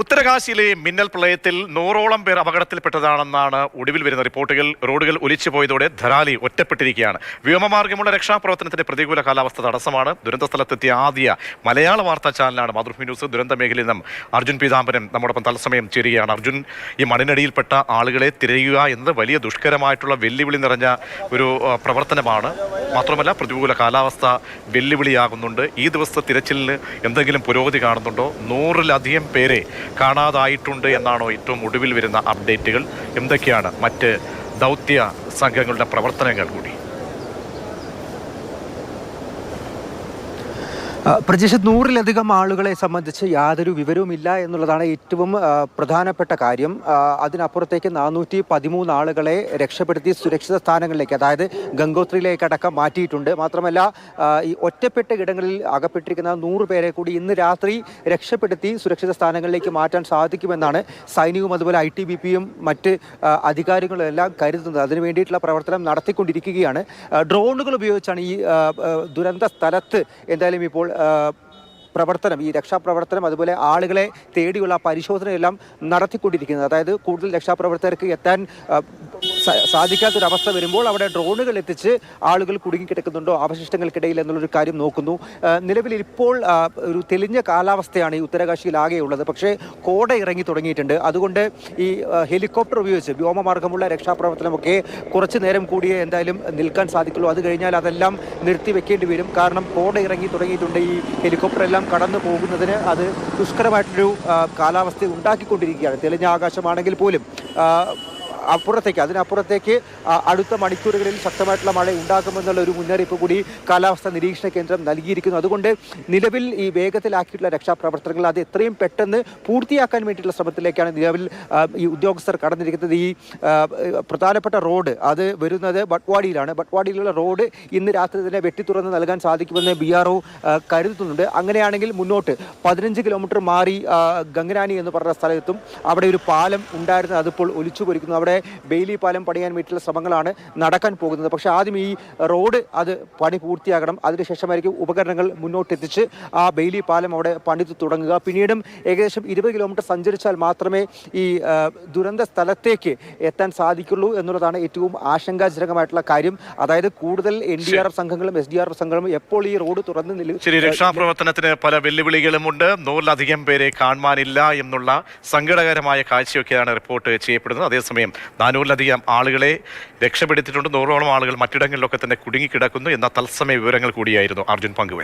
ഉത്തരകാശിയിലെ മിന്നൽ പ്രളയത്തിൽ നൂറോളം പേർ അപകടത്തിൽപ്പെട്ടതാണെന്നാണ് ഒടുവിൽ വരുന്ന റിപ്പോർട്ടുകൾ. റോഡുകൾ ഒലിച്ചു പോയതോടെ ധരാലി ഒറ്റപ്പെട്ടിരിക്കുകയാണ്. വ്യോമമാർഗമുള്ള രക്ഷാപ്രവർത്തനത്തിന്റെ പ്രതികൂല കാലാവസ്ഥ തടസ്സമാണ്. ദുരന്ത സ്ഥലത്തെത്തിയ ആദ്യ മലയാള വാർത്താ ചാനലാണ് മാതൃഭൂമി ന്യൂസ്. ദുരന്ത മേഖലയിൽ നിന്നും അർജുൻ പീതാംബരൻ നമ്മോടൊപ്പം തത്സമയം ചേരുകയാണ്. അർജുൻ ഈ മണ്ണിനടിയിൽപ്പെട്ട ആളുകളെ തിരയുക എന്നത് വലിയ ദുഷ്കരമായിട്ടുള്ള വെല്ലുവിളി നിറഞ്ഞ ഒരു പ്രവർത്തനമാണ്. മാത്രമല്ല പ്രതികൂല കാലാവസ്ഥ വെല്ലുവിളിയാകുന്നുണ്ട്. ഈ ദിവസത്തെ തിരച്ചിലിന് എന്തെങ്കിലും പുരോഗതി കാണുന്നുണ്ടോ? നൂറിലധികം പേരെ കാണാതായിട്ടുണ്ട് എന്നാണോ ഏറ്റവും ഒടുവിൽ വരുന്ന അപ്ഡേറ്റുകൾ എന്തൊക്കെയാണ് മറ്റ് ദൗത്യ സംഘങ്ങളുടെ പ്രവർത്തനങ്ങൾ കൂടി? ആ, പ്രജിഷത്ത് നൂറിലധികം ആളുകളെ സംബന്ധിച്ച് യാതൊരു വിവരവുമില്ല എന്നുള്ളതാണ് ഏറ്റവും പ്രധാനപ്പെട്ട കാര്യം. അതിനപ്പുറത്തേക്ക് നാനൂറ്റി പതിമൂന്ന് ആളുകളെ രക്ഷപ്പെടുത്തി സുരക്ഷിത സ്ഥാനങ്ങളിലേക്ക് അതായത് ഗംഗോത്രിയിലേക്ക് അടക്കം മാറ്റിയിട്ടുണ്ട്. മാത്രമല്ല ഈ ഒറ്റപ്പെട്ട ഇടങ്ങളിൽ അകപ്പെട്ടിരിക്കുന്ന നൂറ് പേരെ കൂടി ഇന്ന് രാത്രി രക്ഷപ്പെടുത്തി സുരക്ഷിത സ്ഥാനങ്ങളിലേക്ക് മാറ്റാൻ സാധിക്കുമെന്നാണ് സൈനികവും അതുപോലെ ഐ ടി ബി പിയും മറ്റ് അധികാരികളും എല്ലാം കരുതുന്നത്. അതിനു വേണ്ടിയിട്ടുള്ള പ്രവർത്തനം നടത്തിക്കൊണ്ടിരിക്കുകയാണ്. ഡ്രോണുകൾ ഉപയോഗിച്ചാണ് ഈ ദുരന്ത സ്ഥലത്ത് എന്തായാലും ഇപ്പോൾ പ്രവർത്തനം ഈ രക്ഷാപ്രവർത്തനം അതുപോലെ ആളുകളെ തേടിയുള്ള പരിശോധനയെല്ലാം നടത്തിക്കൊണ്ടിരിക്കുന്നത്. അതായത് കൂടുതൽ രക്ഷാപ്രവർത്തകർക്ക് എത്താൻ സാധിക്കാത്തൊരവസ്ഥ വരുമ്പോൾ അവിടെ ഡ്രോണുകൾ എത്തിച്ച് ആളുകൾ കുടുങ്ങിക്കിടക്കുന്നുണ്ടോ അവശിഷ്ടങ്ങൾക്കിടയിൽ എന്നുള്ളൊരു കാര്യം നോക്കുന്നു. നിലവിൽ ഇപ്പോൾ ഒരു തെളിഞ്ഞ കാലാവസ്ഥയാണ് ഈ ഉത്തരകാശിയിൽ ആകെയുള്ളത് പക്ഷേ കോട ഇറങ്ങി തുടങ്ങിയിട്ടുണ്ട്. അതുകൊണ്ട് ഈ ഹെലികോപ്റ്റർ ഉപയോഗിച്ച് വ്യോമമാർഗമുള്ള രക്ഷാപ്രവർത്തനമൊക്കെ കുറച്ച് നേരം കൂടിയേ എന്തായാലും നിൽക്കാൻ സാധിക്കുള്ളൂ. അത് കഴിഞ്ഞാൽ അതെല്ലാം നിർത്തിവെക്കേണ്ടി വരും. കാരണം കോട ഇറങ്ങി തുടങ്ങിയിട്ടുണ്ട് ഈ ഹെലികോപ്റ്റർ എല്ലാം കടന്നു പോകുന്നതിന്. അത് ദുഷ്കരമായിട്ടൊരു കാലാവസ്ഥ ഉണ്ടാക്കിക്കൊണ്ടിരിക്കുകയാണ്. തെളിഞ്ഞ ആകാശമാണെങ്കിൽ പോലും അപ്പുറത്തേക്ക് അതിനപ്പുറത്തേക്ക് അടുത്ത മണിക്കൂറുകളിൽ ശക്തമായിട്ടുള്ള മഴ ഉണ്ടാകുമെന്നുള്ള ഒരു മുന്നറിയിപ്പ് കൂടി കാലാവസ്ഥാ നിരീക്ഷണ കേന്ദ്രം നൽകിയിരിക്കുന്നു. അതുകൊണ്ട് നിലവിൽ ഈ വേഗത്തിലാക്കിയിട്ടുള്ള രക്ഷാപ്രവർത്തനങ്ങൾ അത് എത്രയും പെട്ടെന്ന് പൂർത്തിയാക്കാൻ വേണ്ടിയിട്ടുള്ള ശ്രമത്തിലേക്കാണ് നിലവിൽ ഈ ഉദ്യോഗസ്ഥർ കടന്നിരിക്കുന്നത്. ഈ പ്രധാനപ്പെട്ട റോഡ് അത് വരുന്നത് ബട്ട്വാടിയിലാണ് ബട്ട്വാടിയിലുള്ള റോഡ് ഇന്ന് രാത്രി തന്നെ വെട്ടി തുറന്ന് നൽകാൻ സാധിക്കുമെന്ന് ബി ആർ ഒ കരുതുന്നുണ്ട്. അങ്ങനെയാണെങ്കിൽ മുന്നോട്ട് പതിനഞ്ച് കിലോമീറ്റർ മാറി ഗംഗനാനി എന്ന് പറഞ്ഞ സ്ഥലത്തും അവിടെ ഒരു പാലം ഉണ്ടായിരുന്നു അതിപ്പോൾ ഒലിച്ചു പൊരിക്കുന്നു. അവിടെ ബെയിലി പാലം പണിയാൻ വേണ്ടിയിട്ടുള്ള ശ്രമങ്ങളാണ് നടക്കാൻ പോകുന്നത്. പക്ഷേ ആദ്യം ഈ റോഡ് അത് പണി പൂർത്തിയാകണം. അതിനുശേഷമായിരിക്കും ഉപകരണങ്ങൾ മുന്നോട്ടെത്തിച്ച് ആ ബെയിലി പാലം അവിടെ പണിത് തുടങ്ങുക. പിന്നീടും ഏകദേശം ഇരുപത് കിലോമീറ്റർ സഞ്ചരിച്ചാൽ മാത്രമേ ഈ ദുരന്ത സ്ഥലത്തേക്ക് എത്താൻ സാധിക്കുള്ളൂ എന്നുള്ളതാണ് ഏറ്റവും ആശങ്കാജനകമായിട്ടുള്ള കാര്യം. അതായത് കൂടുതൽ എൻ ഡി ആർ എഫ് സംഘങ്ങളും എസ് ഡി ആർ എഫ് സംഘങ്ങളും എപ്പോൾ ഈ റോഡ് തുറന്ന് ശരി രക്ഷാപ്രവർത്തനത്തിന് പല വെല്ലുവിളികളുമുണ്ട്. നൂറിലധികം പേരെ കാണുവാനില്ല എന്നുള്ള സങ്കടകരമായ കാഴ്ചയൊക്കെയാണ് റിപ്പോർട്ട് ചെയ്യപ്പെടുന്നത്. അതേസമയം നാനൂറിലധികം ആളുകളെ രക്ഷപ്പെടുത്തിയിട്ടുണ്ട്. നൂറോളം ആളുകൾ മറ്റിടങ്ങളിലൊക്കെ തന്നെ കുടുങ്ങിക്കിടക്കുന്നു എന്ന തത്സമയ വിവരങ്ങൾ കൂടിയായിരുന്നു അർജുൻ പങ്കുവച്ചത്.